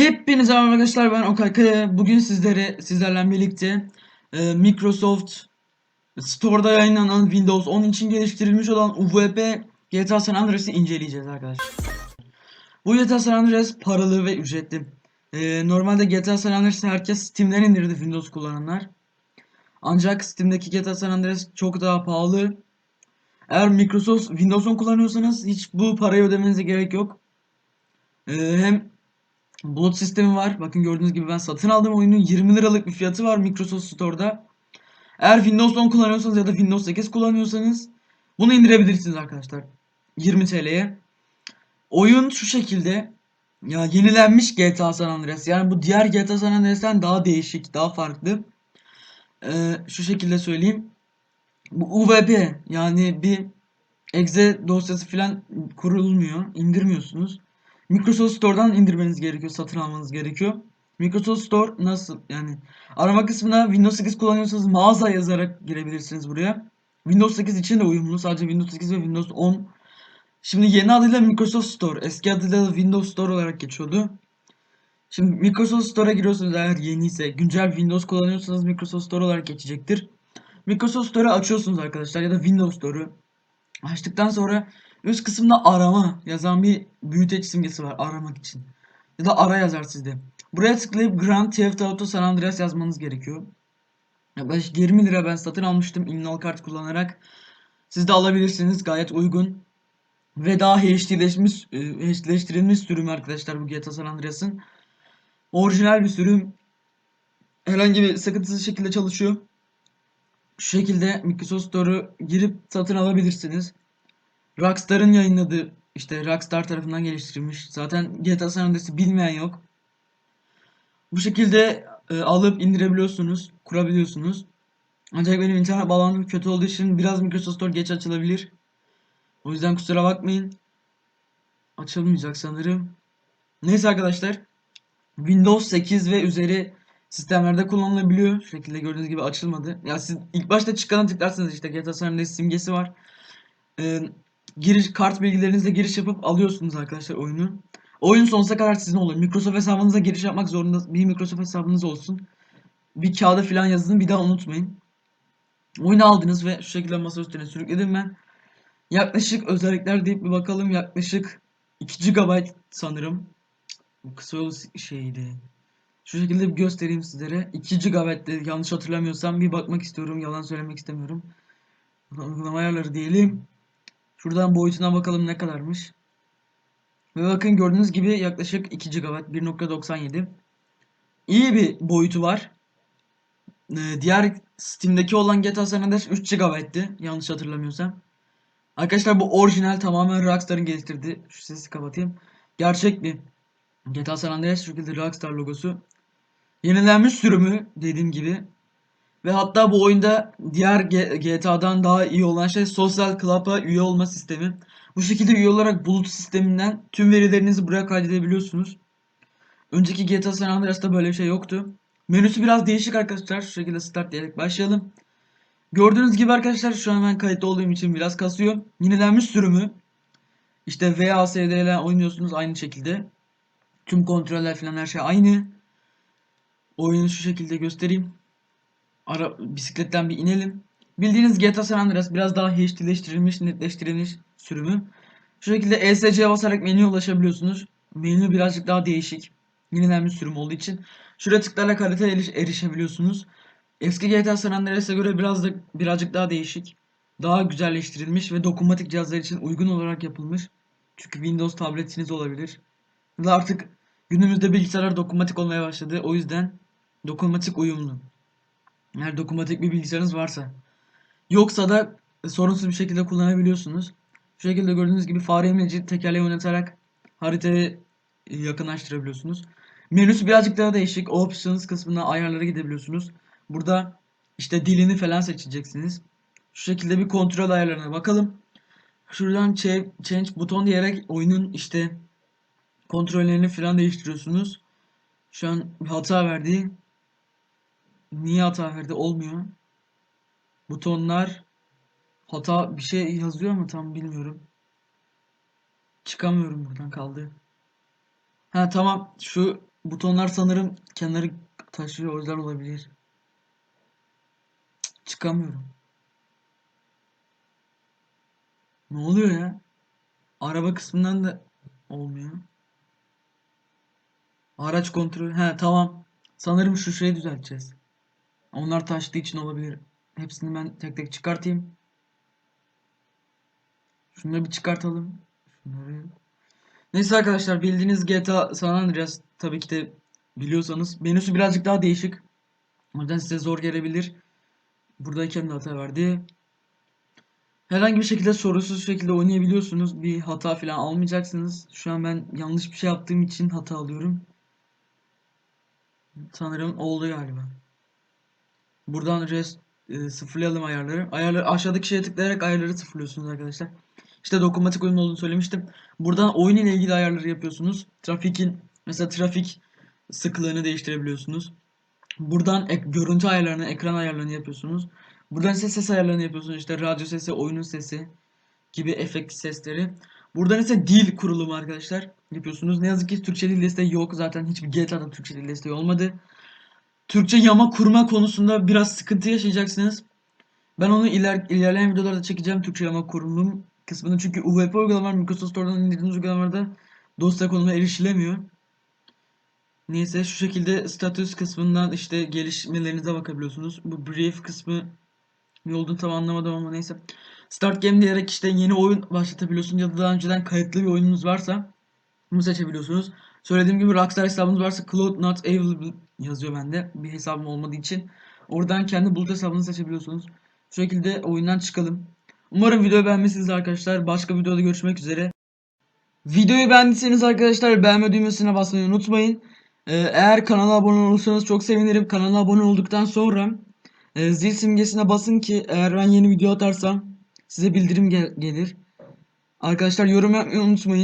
Hepinize merhaba arkadaşlar ben Okay Kaya. Bugün sizlere sizlerle birlikte e, Microsoft Store'da yayınlanan Windows 10 için geliştirilmiş olan UWP GTA San Andreas'ı inceleyeceğiz arkadaşlar. Bu GTA San Andreas paralı ve ücretli. E, normalde GTA San Andreas'ı herkes Steam'den indirdi Windows kullananlar. Ancak Steam'deki GTA San Andreas çok daha pahalı. Eğer Microsoft Windows 10 kullanıyorsanız hiç bu parayı ödemenize gerek yok. E, hem Bulut sistemi var. Bakın gördüğünüz gibi ben satın aldığım oyunun 20 liralık bir fiyatı var Microsoft Store'da. Eğer Windows 10 kullanıyorsanız ya da Windows 8 kullanıyorsanız bunu indirebilirsiniz arkadaşlar. 20 TL'ye. Oyun şu şekilde. Ya yenilenmiş GTA San Andreas. Yani bu diğer GTA San Andreas'ten daha değişik, daha farklı. Ee, şu şekilde söyleyeyim. Bu UWP yani bir exe dosyası falan kurulmuyor. indirmiyorsunuz. Microsoft Store'dan indirmeniz gerekiyor, satın almanız gerekiyor. Microsoft Store nasıl yani arama kısmına Windows 8 kullanıyorsanız mağaza yazarak girebilirsiniz buraya. Windows 8 için de uyumlu. Sadece Windows 8 ve Windows 10. Şimdi yeni adıyla Microsoft Store. Eski adıyla da Windows Store olarak geçiyordu. Şimdi Microsoft Store'a giriyorsunuz eğer yeni ise güncel Windows kullanıyorsanız Microsoft Store olarak geçecektir. Microsoft Store'u açıyorsunuz arkadaşlar ya da Windows Store'u. Açtıktan sonra üst kısımda arama yazan bir büyüteç simgesi var aramak için. Ya da ara yazar sizde. Buraya tıklayıp Grand Theft Auto San Andreas yazmanız gerekiyor. Yaklaşık 20 lira ben satın almıştım imnal kart kullanarak. Siz de alabilirsiniz gayet uygun. Ve daha HD'leşmiş, e, HD'leştirilmiş sürüm arkadaşlar bu GTA San Andreas'ın. Orijinal bir sürüm. Herhangi bir sıkıntısız şekilde çalışıyor. Şu şekilde Microsoft Store'u girip satın alabilirsiniz. Rockstar'ın yayınladığı işte Rockstar tarafından geliştirilmiş. Zaten GTA San Andreas'ı bilmeyen yok. Bu şekilde e, alıp indirebiliyorsunuz, kurabiliyorsunuz. Ancak benim internet bağlantım kötü olduğu için biraz Microsoft Store geç açılabilir. O yüzden kusura bakmayın. Açılmayacak sanırım. Neyse arkadaşlar. Windows 8 ve üzeri sistemlerde kullanılabiliyor. Şu şekilde gördüğünüz gibi açılmadı. Ya siz ilk başta çıkana tıklarsanız işte GTA San Andreas simgesi var. Ee, giriş kart bilgilerinizle giriş yapıp alıyorsunuz arkadaşlar oyunu. Oyun sonsuza kadar sizin olur. Microsoft hesabınıza giriş yapmak zorunda bir Microsoft hesabınız olsun. Bir kağıda falan yazın bir daha unutmayın. Oyunu aldınız ve şu şekilde masa üstüne sürükledim ben. Yaklaşık özellikler deyip bir bakalım. Yaklaşık 2 GB sanırım. Bu kısa yol şeydi. Şu şekilde bir göstereyim sizlere. 2 GB'de yanlış hatırlamıyorsam bir bakmak istiyorum. Yalan söylemek istemiyorum. Uygulama ayarları diyelim. Şuradan boyutuna bakalım ne kadarmış. Ve bakın gördüğünüz gibi yaklaşık 2 GB 1.97. İyi bir boyutu var. Ee, diğer Steam'deki olan GTA San Andreas 3 GB'ti yanlış hatırlamıyorsam. Arkadaşlar bu orijinal tamamen Rockstar'ın geliştirdiği. Şu sesi kapatayım. Gerçek bir GTA San Andreas şu şekilde Rockstar logosu. Yenilenmiş sürümü dediğim gibi. Ve hatta bu oyunda diğer GTA'dan daha iyi olan şey Social Club'a üye olma sistemi. Bu şekilde üye olarak bulut sisteminden tüm verilerinizi buraya kaydedebiliyorsunuz. Önceki GTA San Andreas'ta böyle bir şey yoktu. Menüsü biraz değişik arkadaşlar. Şu şekilde start diyerek başlayalım. Gördüğünüz gibi arkadaşlar şu an ben kayıtlı olduğum için biraz kasıyor. Yenilenmiş sürümü. İşte VASD ile oynuyorsunuz aynı şekilde. Tüm kontroller falan her şey aynı. Oyunu şu şekilde göstereyim. Ara bisikletten bir inelim. Bildiğiniz GTA San Andreas biraz daha HD'leştirilmiş, netleştirilmiş sürümü. Şu şekilde ESC'ye basarak menüye ulaşabiliyorsunuz. Menü birazcık daha değişik. Yenilenmiş sürüm olduğu için. Şuraya tıklayarak haritaya eriş erişebiliyorsunuz. Eski GTA San Andreas'a göre biraz da birazcık daha değişik. Daha güzelleştirilmiş ve dokunmatik cihazlar için uygun olarak yapılmış. Çünkü Windows tabletiniz olabilir. Ve artık günümüzde bilgisayarlar dokunmatik olmaya başladı. O yüzden dokunmatik uyumlu. Eğer dokunmatik bir bilgisayarınız varsa. Yoksa da sorunsuz bir şekilde kullanabiliyorsunuz. Şu şekilde gördüğünüz gibi fare imleci tekerleği oynatarak haritayı yakınlaştırabiliyorsunuz. Menüsü birazcık daha değişik. Options kısmına ayarlara gidebiliyorsunuz. Burada işte dilini falan seçeceksiniz. Şu şekilde bir kontrol ayarlarına bakalım. Şuradan change buton diyerek oyunun işte kontrollerini falan değiştiriyorsunuz. Şu an hata verdi. Niye hata verdi? Olmuyor. Butonlar hata bir şey yazıyor mu tam bilmiyorum. Çıkamıyorum buradan kaldı. Ha tamam şu butonlar sanırım kenarı taşıyor o yüzden olabilir. Çıkamıyorum. Ne oluyor ya? Araba kısmından da olmuyor. Araç kontrolü. He tamam. Sanırım şu şeyi düzelteceğiz. Onlar taştığı için olabilir. Hepsini ben tek tek çıkartayım. Şunları bir çıkartalım. Şunları. Neyse arkadaşlar bildiğiniz GTA San Andreas tabii ki de biliyorsanız menüsü birazcık daha değişik. O yüzden size zor gelebilir. Buradayken de hata verdi. Herhangi bir şekilde sorusuz şekilde oynayabiliyorsunuz. Bir hata falan almayacaksınız. Şu an ben yanlış bir şey yaptığım için hata alıyorum. Sanırım oldu galiba. Buradan rest e, sıfırlayalım ayarları. Ayarları aşağıdaki şeye tıklayarak ayarları sıfırlıyorsunuz arkadaşlar. İşte dokunmatik uyum olduğunu söylemiştim. Buradan oyun ile ilgili ayarları yapıyorsunuz. Trafikin mesela trafik sıklığını değiştirebiliyorsunuz. Buradan ek, görüntü ayarlarını, ekran ayarlarını yapıyorsunuz. Buradan ise ses ayarlarını yapıyorsunuz. İşte radyo sesi, oyunun sesi gibi efekt sesleri. Buradan ise dil kurulumu arkadaşlar yapıyorsunuz. Ne yazık ki Türkçe dil desteği yok. Zaten hiçbir GTA'da Türkçe dil desteği olmadı. Türkçe yama kurma konusunda biraz sıkıntı yaşayacaksınız. Ben onu iler, ilerleyen videolarda çekeceğim Türkçe yama kurulum kısmını. Çünkü UWP uygulamalar Microsoft Store'dan indirdiğiniz uygulamalarda dosya konumuna erişilemiyor. Neyse şu şekilde status kısmından işte gelişmelerinize bakabiliyorsunuz. Bu brief kısmı ne olduğunu tam anlamadım ama neyse. Start game diyerek işte yeni oyun başlatabiliyorsunuz ya da daha önceden kayıtlı bir oyununuz varsa bunu seçebiliyorsunuz. Söylediğim gibi Rockstar hesabınız varsa Cloud Not Available yazıyor bende. Bir hesabım olmadığı için. Oradan kendi bulut hesabını seçebiliyorsunuz. Şu şekilde oyundan çıkalım. Umarım videoyu beğenmişsiniz arkadaşlar. Başka videoda görüşmek üzere. Videoyu beğendiyseniz arkadaşlar beğenme düğmesine basmayı unutmayın. Ee, eğer kanala abone olursanız çok sevinirim. Kanala abone olduktan sonra e, zil simgesine basın ki eğer ben yeni video atarsam size bildirim gel- gelir. Arkadaşlar yorum yapmayı unutmayın.